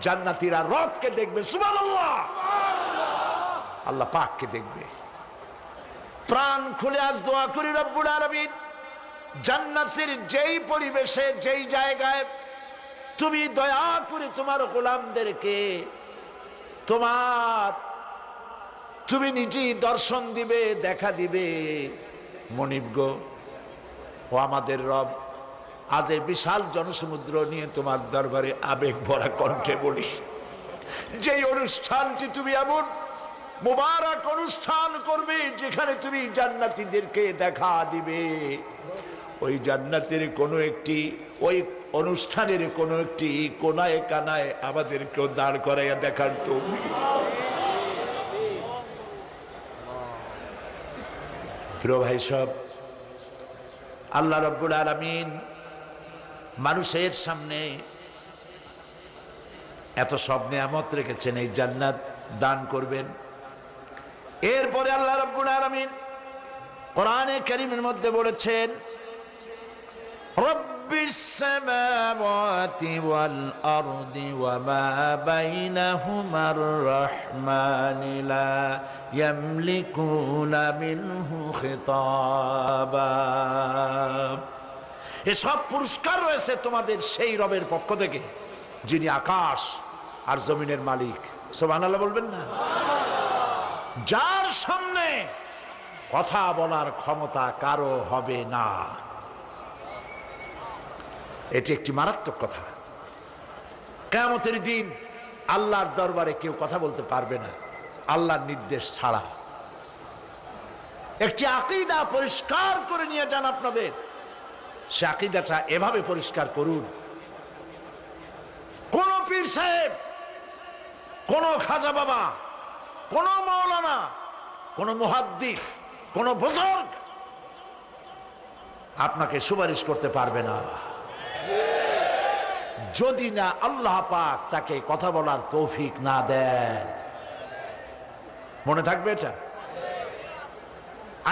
জান্নাতিরা রবকে দেখবে, সুবহানাল্লাহ। আল্লাহ পাককে দেখবে। প্রাণ খুলে আজ দোয়া করি রব্বুল আলামিন। জান্নাতের যেই পরিবেশে, যেই জায়গায় তুমি দয়া করে তোমার গোলামদেরকে, তোমার তুমি নিজেই দর্শন দিবে, দেখা দিবে। মনিব গো, ও আমাদের রব আজ এই বিশাল জনসমুদ্র নিয়ে তোমার দরবারে আবেগ ভরা কণ্ঠে বলি। যে অনুষ্ঠানটি তুমি এমন মোবারক অনুষ্ঠান করবে যেখানে তুমি জান্নাতীদেরকে দেখা দিবে। ওই জান্নাতের কোনো একটি, ওই অনুষ্ঠানের কোনো একটি কোনায় কানায় আমাদেরকেও দাঁড় করাইয়া দেখার তো। প্রিয় ভাই সব আল্লাহ রব্বুল আলমিন মানুষের সামনে এত সব নিয়ামত রেখেছেন এই জান্নাত দান করবেন এরপরে আল্লাহ রব্বুল আলমিন কোরআনে করিমের মধ্যে বলেছেন رب السماوات والأرض وما بينهما الرحمن لا يملكون منه خطابا এসব পুরস্কার রয়েছে তোমাদের সেই রবের পক্ষ থেকে, যিনি আকাশ আর জমিনের মালিক। সোবানাল্লাহ বলবেন না? যার সামনে কথা বলার ক্ষমতা কারও হবে না। এটি একটি মারাত্মক কথা। কেমতের দিন আল্লাহর দরবারে কেউ কথা বলতে পারবে না, আল্লাহর নির্দেশ ছাড়া। একটি আকিদা পরিষ্কার করে নিয়ে যান আপনাদের। সে আকিদাটা এভাবে পরিষ্কার করুন। কোন পীর সাহেব, কোন খাজা বাবা, কোন মৌলানা কোন মুহাদ্দিস, কোন বুজুর্গ আপনাকে সুপারিশ করতে পারবে না। যদি না আল্লাহ পাক তাকে কথা বলার তৌফিক না দেন। মনে থাকবে এটা?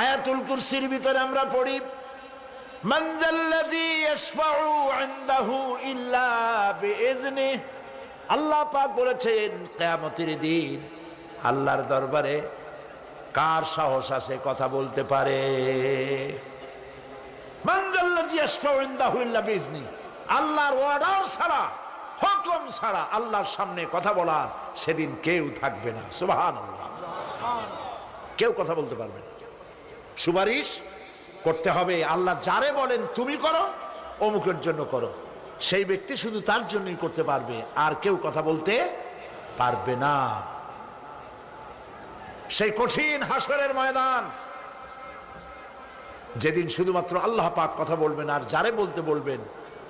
আয়াতুল কুরসির ভিতরে আমরা পড়ি من ذا الذي يشفع عنده إلا بإذنه আল্লাহ পাক বলেছেন কেয়ামতের দিন আল্লাহর দরবারে কার সাহস আছে কথা বলতে পারে من ذا الذي يشفع عنده إلا بإذنه আল্লাহর অর্ডার ছাড়া হুকুম ছাড়া আল্লাহর সামনে কথা বলার সেদিন কেউ থাকবে না সুবাহান কেউ কথা বলতে পারবে না সুপারিশ করতে হবে। আল্লাহ যারে বলেন, তুমি করো, অমুকের জন্য করো। সেই ব্যক্তি শুধু তার জন্যই করতে পারবে, আর কেউ কথা বলতে পারবে না। সেই কঠিন হাসরের ময়দান, যেদিন শুধুমাত্র আল্লাহ পাক কথা বলবেন, আর যারে বলতে বলবেন,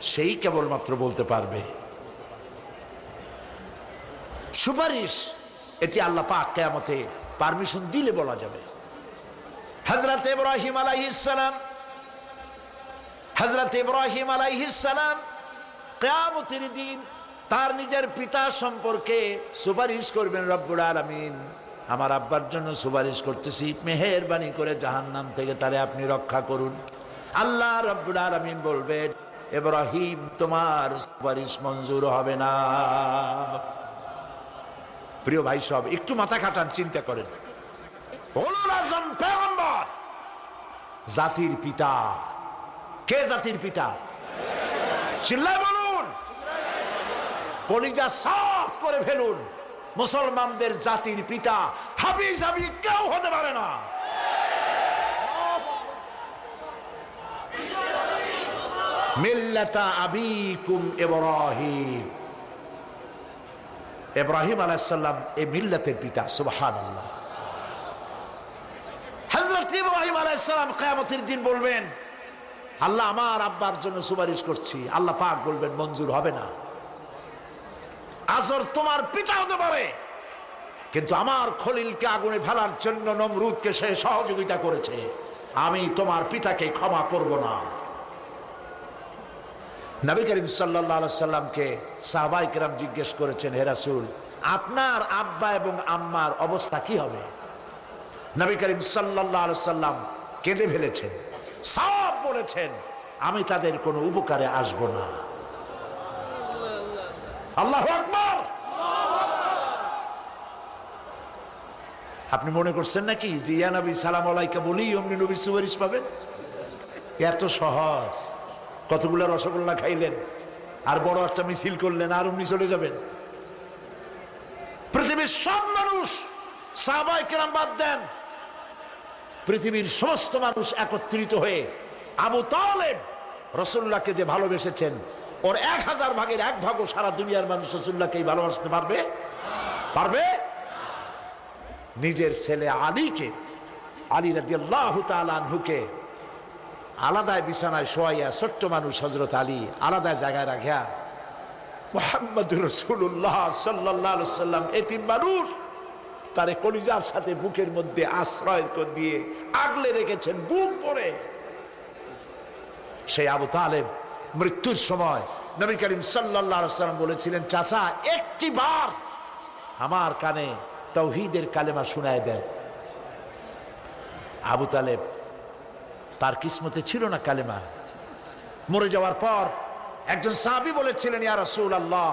সেই কেবলমাত্র বলতে পারবে। সুপারিশ, এটি আল্লাহ পাক কেয়ামতে পারমিশন দিলে বলা যাবে। হজরত ইব্রাহিম আলাইহিসালাম হজরত ইব্রাহিম আলাইহিসালাম কেয়ামতের দিন তার নিজের পিতা সম্পর্কে সুপারিশ করবেন, রব্বুল আলমিন, আমার আব্বার জন্য সুপারিশ করতেছি। মেহেরবানি করে জাহান্নাম থেকে তারে আপনি রক্ষা করুন। আল্লাহ রব্বুল আলমিন বলবেন, ইব্রাহিম, তোমার সুপারিশ মঞ্জুর হবে না। প্রিয় ভাই সব, একটু মাথা খাটান, চিন্তা করেন। জাতির পিতা। কে জাতির পিতা? চিল্লায় বলুন। কলিজা সাফ করে ফেলুন। মুসলমানদের জাতির পিতা হাবিজ হাবি কেউ হতে পারে না। মিল্লাতা আবিকুম ইব্রাহিম। ইব্রাহিম আলাইসাল্লাম এই মিল্লাতের পিতা সুবহান আল্লাহ হজরত ইব্রাহিম আলাইসাল্লাম কেয়ামতের দিন বলবেন, আল্লাহ আমার আব্বার জন্য সুপারিশ করছি। আল্লাহ পাক বলবেন, মঞ্জুর হবে না। আসর তোমার পিতা হতে পারে, কিন্তু আমার খলিলকে আগুনে ফেলার জন্য নমরুদকে সে সহযোগিতা করেছে। আমি তোমার পিতাকে ক্ষমা করব না। নবী করিম সাল্লাহ সাল্লামকে সাহবাইকরাম জিজ্ঞেস করেছেন হেরাসুল আপনার আব্বা এবং আম্মার অবস্থা কি হবে? নবী করিম সাল্লাহ সাল্লাম কেঁদে ফেলেছেন সব বলেছেন, আমি তাদের কোনো উপকারে আসব না। আল্লাহ আকবর! আপনি মনে করছেন নাকি যে, ইয়া নবী, সালাম আলাইকা বলি, অমনি নবী সুপারিশ পাবেন? এত সহজ। কতগুলো রসগোল্লা খাইলেন, আর বড় একটা মিছিল করলেন, আর অমনি চলে যাবেন। পৃথিবীর সব মানুষ সাহবাইকেরাম বাদ দেন। পৃথিবীর সমস্ত মানুষ একত্রিত হয়ে আবু তালেব রসুল্লাহকে যে ভালোবেসেছেন, ওর এক হাজার ভাগের এক ভাগও সারা দুনিয়ার মানুষ রসুল্লাহকেই ভালোবাসতে পারবে? পারবে? নিজের ছেলে আলীকে, আলী রাদি আল্লাহ তালুকে আলাদায় বিছানায় শোয়াইয়া ছোট্ট মানুষ হজরত আলী আলাদা জায়গায় রাখিয়া মোহাম্মদ রসুল্লাহ সাল্লাহ সাল্লাম এতিম মানুষ তারে কলিজার সাথে বুকের মধ্যে আশ্রয় দিয়ে আগলে রেখেছেন, বুক পরে সেই আবু তালেব মৃত্যুর সময় নবী করিম সাল্লাম বলেছিলেন, চাচা, একটি বার আমার কানে তৌহিদের কালেমা শুনায় দেন। আবু তালেব, তার কিসমতে ছিল না কালেমা। মরে যাওয়ার পর একজন সাহাবি বলেছিলেন, ইয়া রাসূল আল্লাহ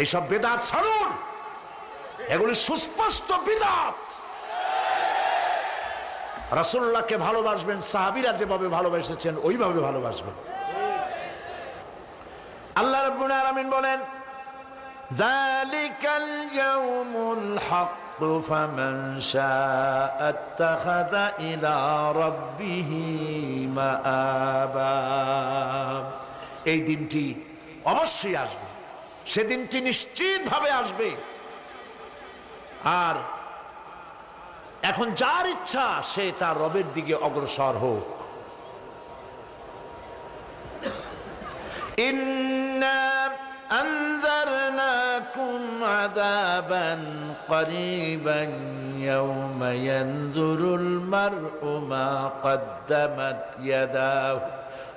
এইসব বেদাত ছাড়ুন। এগুলি সুস্পষ্ট বিদাত। রাসুল্লাহকে ভালোবাসবেন, সাহাবিরা যেভাবে ভালোবেসেছেন, ওইভাবে ভালোবাসবেন। আল্লাহ রব্বুল আলামিন বলেন জালিকাল ইয়াউমুল হক, ফামান শাআ আত্তাখাযা ইলা রাব্বিহি মাআবা। এই দিনটি অবশ্যই আসবে। সেদিনটি নিশ্চিতভাবে আসবে আর এখন যার ইচ্ছা সে তার রবের দিকে অগ্রসর হোক إنا أنذرناكم عذابا قريبا يوم ينظر المرء ما قدمت يداه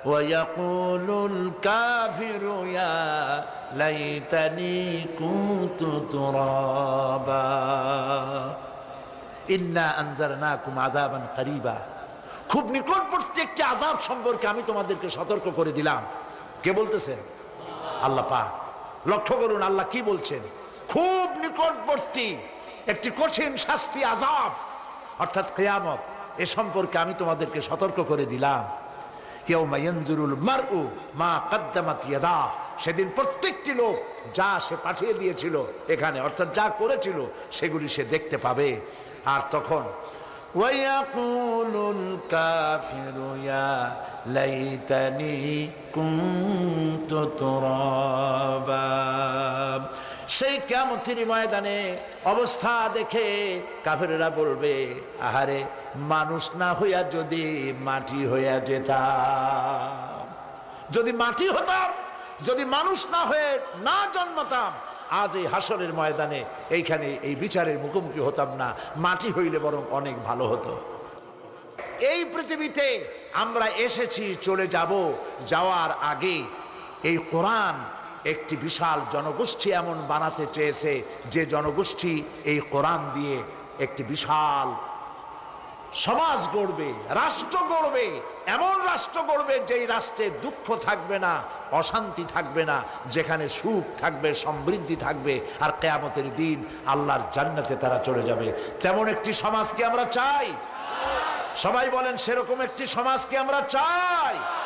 ويقول الكافر يا ليتني كنت ترابا ইন্না আনজারনাকুম আযাবান কারীবা খুব নিকটবর্তী একটি আযাব সম্পর্কে আমি তোমাদেরকে সতর্ক করে দিলাম কে বলতেছেন আল্লাহ পাক লক্ষ্য করুন আল্লাহ কি বলছেন খুব নিকটবর্তী একটি কঠিন শাস্তি আযাব অর্থাৎ কিয়ামত এ সম্পর্কে আমি তোমাদেরকে সতর্ক করে দিলাম সেদিন প্রত্যেকটি লোক যা সে পাঠিয়ে দিয়েছিল এখানে অর্থাৎ যা করেছিল সেগুলি সে দেখতে পাবে আর তখন ويقول الكافر يا ليتني كنت ترابا সেই কেমতির ময়দানে অবস্থা দেখে কাফেরেরা বলবে, আহারে, মানুষ না হইয়া যদি মাটি হইয়া যেতাম, যদি মাটি হতাম, যদি মানুষ না হয়ে না জন্মতাম, আজ এই হাসরের ময়দানে এইখানে এই বিচারের মুখোমুখি হতাম না, মাটি হইলে বরং অনেক ভালো হতো। এই পৃথিবীতে আমরা এসেছি, চলে যাব যাওয়ার আগে এই কোরআন একটি বিশাল জনগোষ্ঠী এমন বানাতে চেয়েছে যে জনগোষ্ঠী এই কোরআন দিয়ে একটি বিশাল সমাজ গড়বে, রাষ্ট্র গড়বে, এমন রাষ্ট্র গড়বে যেই রাষ্ট্রে দুঃখ থাকবে না, অশান্তি থাকবে না, যেখানে সুখ থাকবে, সমৃদ্ধি থাকবে আর কেয়ামতের দিন আল্লাহর জান্নাতে তারা চলে যাবে। তেমন একটি সমাজকে আমরা চাই? সবাই বলেন, সেরকম একটি সমাজকে আমরা চাই?